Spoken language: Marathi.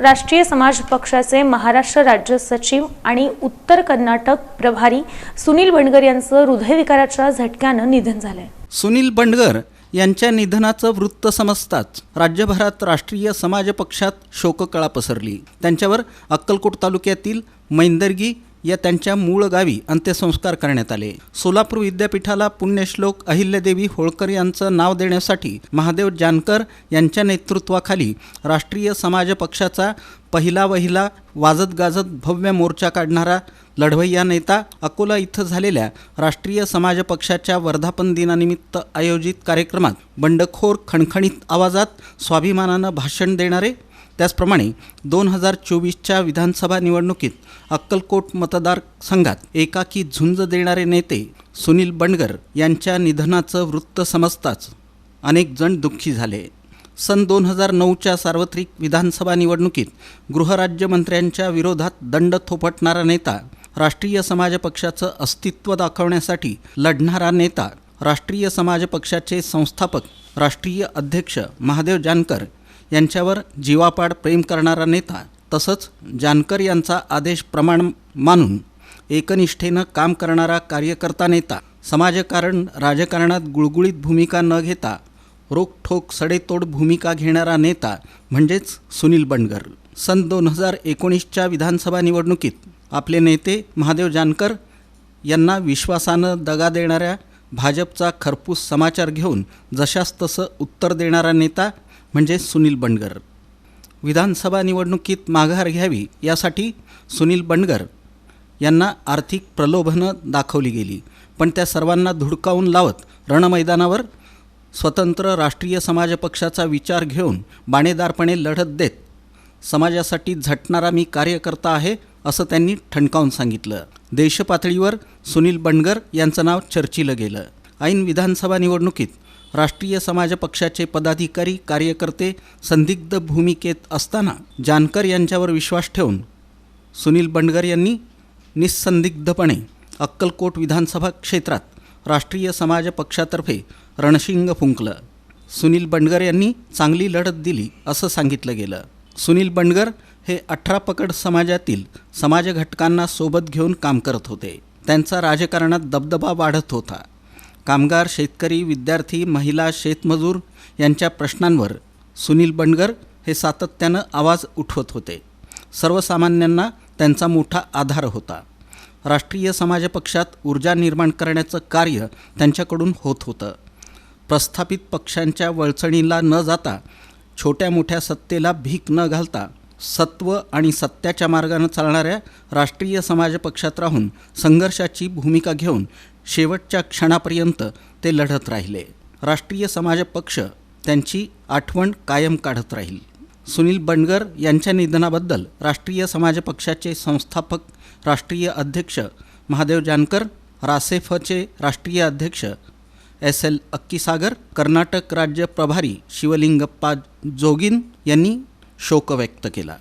राष्ट्रीय समाज पक्षाचे महाराष्ट्र राज्य सचिव आणि उत्तर कर्नाटक प्रभारी सुनील बंडगर यांचं हृदयविकाराच्या झटक्यानं निधन झालंय. सुनील बंडगर यांच्या निधनाचं वृत्त समजताच राज्यभरात राष्ट्रीय समाज पक्षात शोककळा पसरली. त्यांच्यावर अक्कलकोट तालुक्यातील मैंदर्गी या त्यांच्या मूळ गावी अंत्यसंस्कार करण्यात आले. सोलापूर विद्यापीठाला पुण्यश्लोक अहिल्यादेवी होळकर यांचं नाव देण्यासाठी महादेव जानकर यांच्या नेतृत्वाखाली राष्ट्रीय समाज पक्षाचा पहिला वहिला वाजत गाजत भव्य मोर्चा काढणारा लढवय्या नेता अकोला इथं झालेल्या राष्ट्रीय समाज पक्षाच्या वर्धापन दिनानिमित्त आयोजित कार्यक्रमात बंडखोर खणखणीत आवाजात स्वाभिमानानं भाषण देणारे त्याचप्रमाणे दोन हजार चोवीसच्या विधानसभा निवडणुकीत अक्कलकोट मतदारसंघात एकाकी झुंज देणारे नेते सुनील बंडगर यांच्या निधनाचं वृत्त समजताच अनेक जण दुःखी झाले. सन दोन हजार नऊच्या सार्वत्रिक विधानसभा निवडणुकीत गृहराज्यमंत्र्यांच्या विरोधात दंड थोपटणारा नेता राष्ट्रीय समाज पक्षाचं अस्तित्व दाखवण्यासाठी लढणारा नेता राष्ट्रीय समाज पक्षाचे संस्थापक राष्ट्रीय अध्यक्ष महादेव जानकर यांच्यावर जीवापाड प्रेम करणारा नेता तसंच जानकर यांचा आदेश प्रमाण मानून एकनिष्ठेनं काम करणारा कार्यकर्ता नेता समाजकारण राजकारणात गुळगुळीत भूमिका न घेता रोखठोक सडेतोड भूमिका घेणारा नेता म्हणजेच सुनील बंडगर. सन दोन हजार एकोणीसच्या विधानसभा निवडणुकीत आपले नेते महादेव जानकर यांना विश्वासानं दगा देणाऱ्या भाजपचा खरपूस समाचार घेऊन जशास तसं उत्तर देणारा नेता म्हणजे सुनील बंडगर. विधानसभा निवडणुकीत माघार घ्यावी यासाठी सुनील बंडगर यांना आर्थिक प्रलोभनं दाखवली गेली. पण त्या सर्वांना धुडकावून लावत रणमैदानावर स्वतंत्र राष्ट्रीय समाज पक्षाचा विचार घेऊन बाणेदारपणे लढत देत समाजासाठी झटणारा मी कार्यकर्ता आहे असं त्यांनी ठणकावून सांगितलं. देशपातळीवर सुनील बंडगर यांचं नाव चर्चिलं गेलं. ऐन विधानसभा निवडणुकीत राष्ट्रीय समाज पक्षाचे पदाधिकारी कार्यकर्ते संदिग्ध भूमिकेत असताना जानकर यांच्यावर विश्वास ठेवून सुनील बंडगर यांनी निस्संदिग्धपणे अक्कलकोट विधानसभा क्षेत्रात राष्ट्रीय समाज पक्षातर्फे रणशिंग फुंकलं. सुनील बंडगर यांनी चांगली लढत दिली असं सांगितलं गेलं. सुनील बंडगर हे अठरा पकड समाजातील समाज घटकांना सोबत घेऊन काम करत होते. त्यांचा राजकारणात दबदबा वाढत होता. कामगार शेतकरी विद्यार्थी महिला शेतमजूर यांच्या प्रश्नांवर सुनील बंडगर हे सातत्यानं आवाज उठवत होते. सर्वसामान्यांना त्यांचा मोठा आधार होता. राष्ट्रीय समाज पक्षात ऊर्जा निर्माण करण्याचं कार्य त्यांच्याकडून होत होतं. प्रस्थापित पक्षांच्या वळचणीला न जाता छोट्या मोठ्या सत्तेला भीक न घालता सत्व आणि सत्याच्या मार्गानं चालणाऱ्या राष्ट्रीय समाज पक्षात राहून संघर्षाची भूमिका घेऊन शेवटच्या क्षणापर्यंत ते लढत राहिले. राष्ट्रीय समाज पक्ष त्यांची आठवण कायम काढत राहील. सुनील बंडगर यांच्या निधनाबद्दल राष्ट्रीय समाज पक्षाचे संस्थापक राष्ट्रीय अध्यक्ष महादेव जानकर रासेफचे राष्ट्रीय अध्यक्ष एस एल अक्कीसागर कर्नाटक राज्य प्रभारी शिवलिंगप्पा जोगीन यांनी शोक व्यक्त केला.